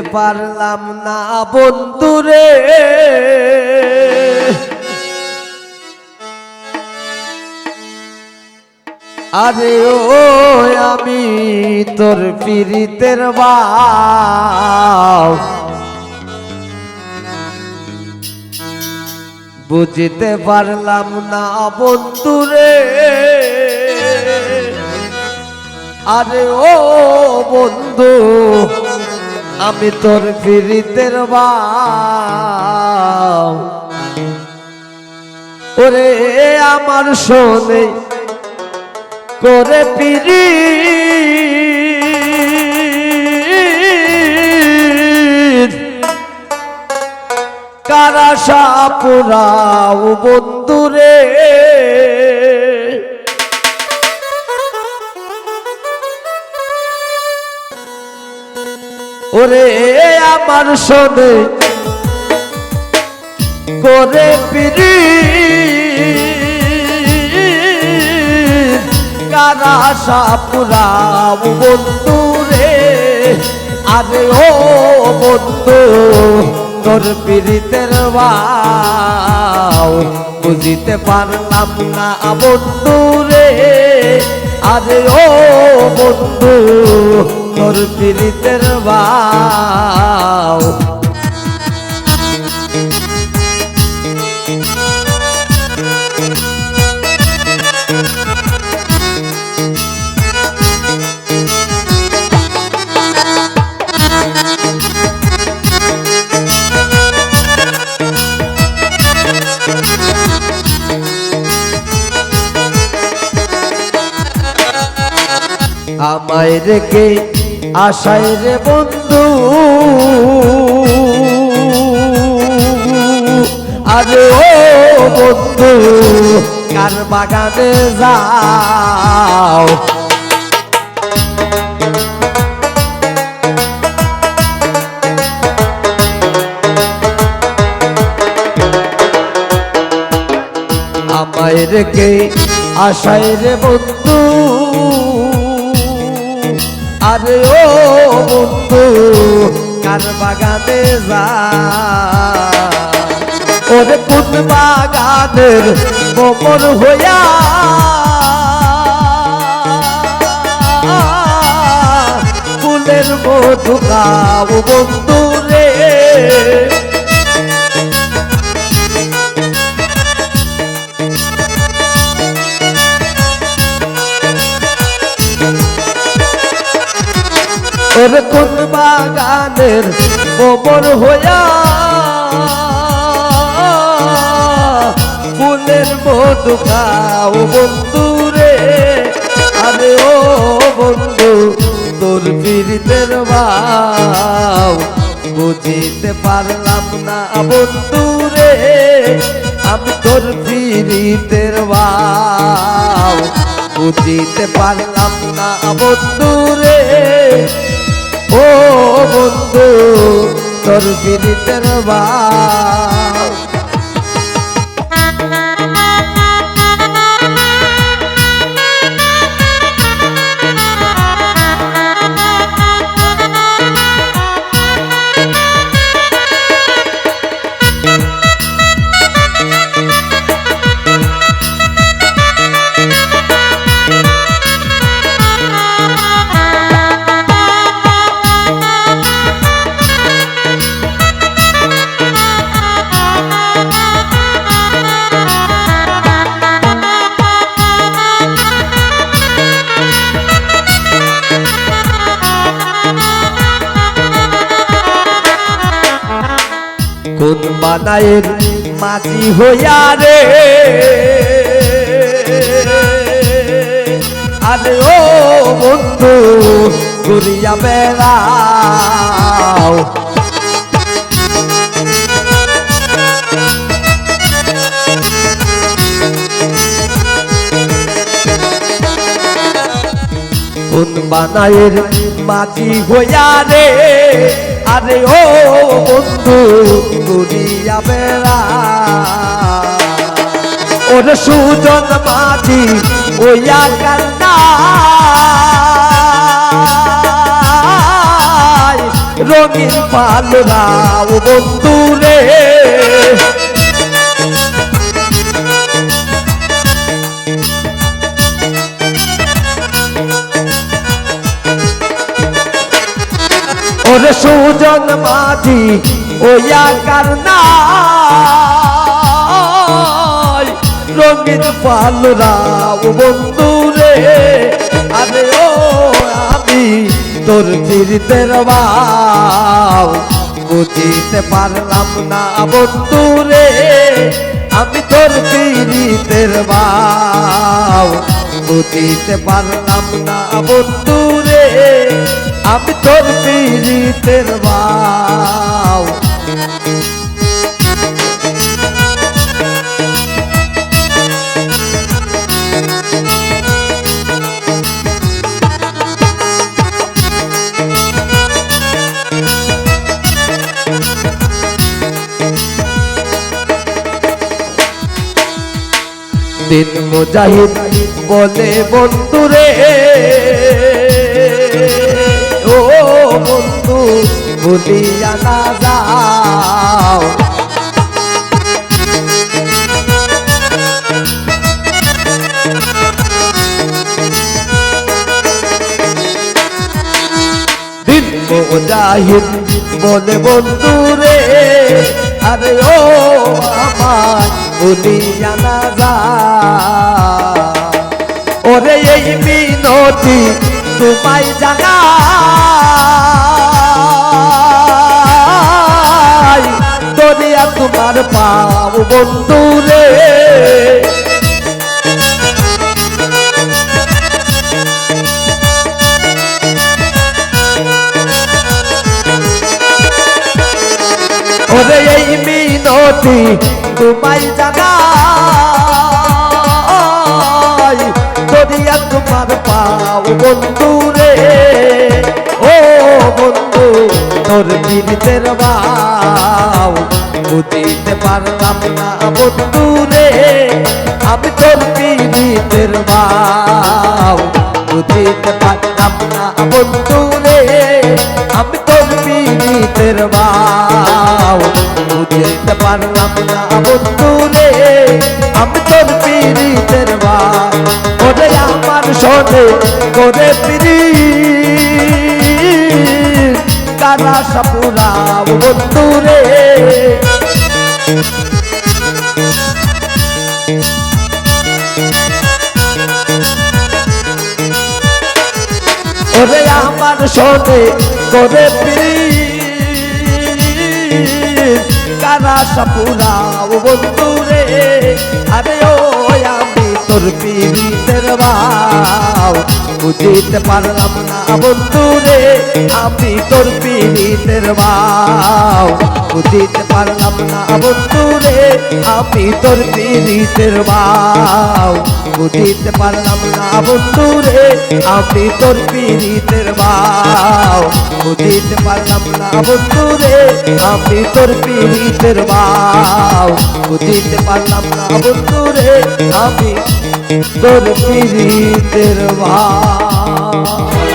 পারলাম না বন্ধুরে। আরে ও, আমি তোর পীড়িতের বাপ। বুঝতে পারলাম না বন্ধুরে। আরে ও বন্ধু আমি তোর ফিরিতের বাপ। ওরে আমার শোনে করে পিরি কারা সাপুরাও বন্ধুরে ওরে আমার শোনে, করে পিরি কারা সাপুরাও বন্ধুরে আরে ও বন্ধু, তোর পীড়িতের বাও বুঝিতে পারলাম না বন্ধু রে। আরে ও বন্ধু তোর পীড়িতের বাও। আমায় রেখে আশায় রে বন্ধু আরে ও বন্ধু কার বাগানে যাও? আমায় রেখে আশায় রে বন্ধু আরে ও বন্ধু, কার বাগানে যা। ওরে কোন বাগানের গোমর হইয়া। ফুলের মধু খাও বন্ধু রে। ওর কোন বাগানের কোমর হইয়া ফুলের মধু খাও বন্ধু রে আরে ও বন্ধু, তোর বীরিতের বাও বুঝিতে পারলাম না বন্ধু রে আমি তোর বীরিতের বাও বুঝিতে পারলাম না বন্ধু রে ও বন্ধু তোর বিদিতের বা কোন বানায়ের মাঝি হইয়া রে। আরে ও বন্ধু ঘুরিয়া বেড়াও। বানায়ের মাঝি হইয়া রে। আরে ও বন্ধু ঘুরিয়া বেড়া। ওর সুজন মাঝি ওইয়া কান্না। রঙিন পালরাও বন্ধু রে। ওরে সুজন মাঝি ওয়া কারনাই রঙিন পালরাও বন্ধু রে, আরে ও আমি তোর ফিরিতের বাউ বুঝিতে পারলাম না বন্ধু রে, আমি তোর ফিরিতের বাউ বুঝিতে পারলাম না বন্ধু রে আমি তোর পীড়িতের বাউ দিন মুজাহিদ বলে বন্ধুরে বন্ধু ভুলিয়া না যাও। দিন মুজাহিদ বন্ধু বন্ধুরে আরে ও আমার ভুলিয়া না যা ওরে এই মিনতি তোমায় জানা তোমার পাও বন্ধুরে ওরে এই মিনতি তোমায় জানাই, দরিয়া তোমার পাও বন্ধু রে। ও বন্ধু, তোর পীড়িতের বাউ বুঝিতে পারলাম না বন্ধু রে আমি তোর পীড়িতের বাউ বুঝিতে পারলাম না বন্ধু রে আমি তোর পীড়িতের বাউ বুঝিতে পারলাম না বন্ধু রে আমি তোর পীড়িতের বাউ ওরে আমার শোনে কারা আমার শোনে করে কারা সাপুরা বন্ধু রে? আরে ও আমি তোর পিড়ি বাউ বুঝিতে পারলাম না বন্ধু রে আমি তোর পিড়িতের বাউ বুঝিতে পারলাম না বন্ধু রে আমি তোর পিড়িতের বাউ বুঝিতে পারলাম না বন্ধু রে আমি তোর পিড়িতের বাউ বুঝিতে পারলাম না বন্ধু রে আমি তোর পিড়িতের বাউ বুঝিতে পারলাম না বন্ধু রে আমি তোর পিড়িতের বাউ